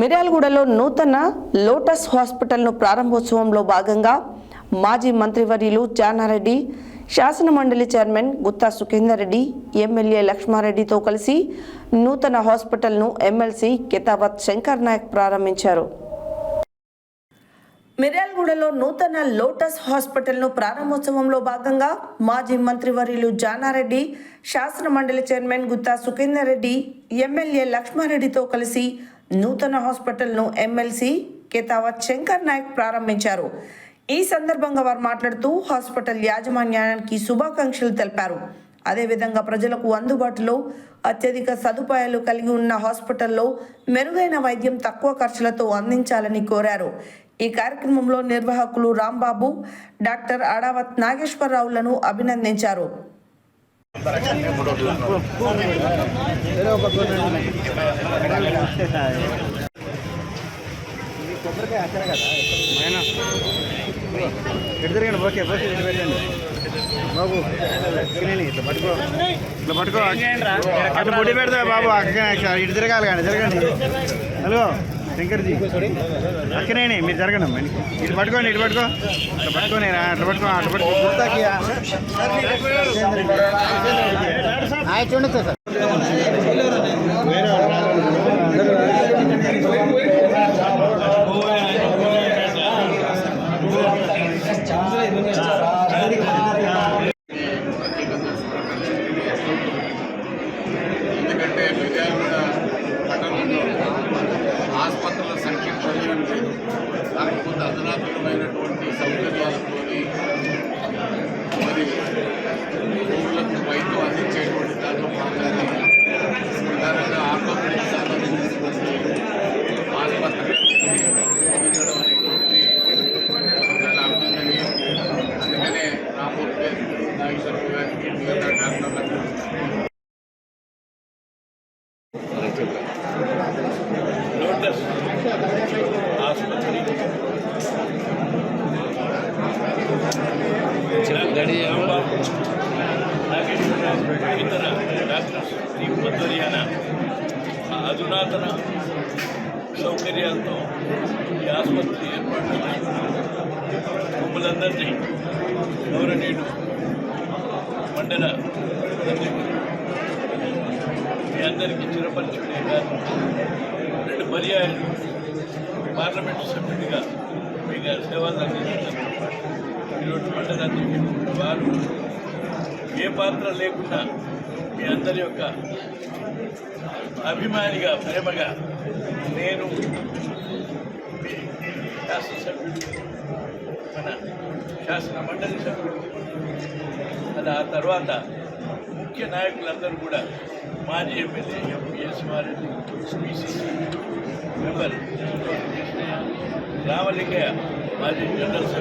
మిర్యాలగూడలో నూతన లోటస్ హాస్పిటల్ను ప్రారంభోత్సవంలో భాగంగా మాజీ మంత్రివర్యులు జానారెడ్డి శాసన మండలి చైర్మన్ గుత్తా సుఖేందర్ రెడ్డి ఎమ్మెల్యే లక్ష్మారెడ్డితో కలిసి నూతన హాస్పిటల్ను ఎమ్మెల్సీ కితాబత్ శంకర్ నాయక్ ప్రారంభించారు. మిర్యాలగూడలో నూతన లోటస్ హాస్పిటల్ను ప్రారంభోత్సవంలో భాగంగా మాజీ మంత్రివర్యులు జానారెడ్డి శాసన మండలి చైర్మన్ గుత్తా సుఖేందర్ రెడ్డి ఎమ్మెల్యే లక్ష్మారెడ్డితో కలిసి నూతన హాస్పిటల్ను ఎమ్మెల్సీ కేతావత్ శంకర్ నాయక్ ప్రారంభించారు. ఈ సందర్భంగా వారు మాట్లాడుతూ హాస్పిటల్ యాజమాన్యానికి శుభాకాంక్షలు తెలిపారు. అదేవిధంగా ప్రజలకు అందుబాటులో అత్యధిక సదుపాయాలు కలిగి ఉన్న హాస్పిటల్లో మెరుగైన వైద్యం తక్కువ ఖర్చులతో అందించాలని కోరారు. ఈ కార్యక్రమంలో నిర్వాహకులు రాంబాబు డాక్టర్ అడావత్ నాగేశ్వరరావులను అభినందించారు. ఎటు ఓకే. ఇటు పెట్టండి బాబు ఇట్లా పట్టుకో. ఇట్లా పట్టుకో. అట్లా పొడి పెడతా బాబు. అక్క ఇటు తిరగాలి కానీ తిరగండి. హలో శంకర్జీ అక్కనేని మీరు జరగండి అమ్మా ఇటు పట్టుకోండి ఇటు పట్టుకో. ఇట్లా పట్టుకోని అట్లా పట్టుకో అట్లా పట్టుకో. చూడండి సార్ ఎందుకంటే విజయవాడ లోటస్ ఆసుపత్రి రాంబాబు, నాగేశ్వరరావు, ఇతర డాక్టర్స్ ఈ ఆధ్వర్యాన అధునాతన సౌకర్యాలతో ఈ ఆసుపత్రి ఏర్పాటు చేస్తున్నారు. మమ్మల్ందరినీ గౌరవనీయుడు మండల అధ్యక్షుడు మీ అందరికీ చిరపరిచయం కాదు రెండు పర్యాయాలు. పార్లమెంటు సభ్యుడిగా మీకు సేవలు అందించారు ఈరోజు మండల అధ్యక్షుడు వారు ఏ పాత్ర లేకుండా మీ అందరి యొక్క అభిమానిగా ప్రేమగా నేను శాసనసభ్యుడు మన శాసన మండలి సభ్యుడు అది ఆ తర్వాత ముఖ్య నాయకులందరూ కూడా మాజీ ఎమ్మెల్యే ఎంపీఎస్ వారెడ్డి పిసిసి మెంబర్ రామలింగయ్య మాజీ జనరల్ సెక్రటరీ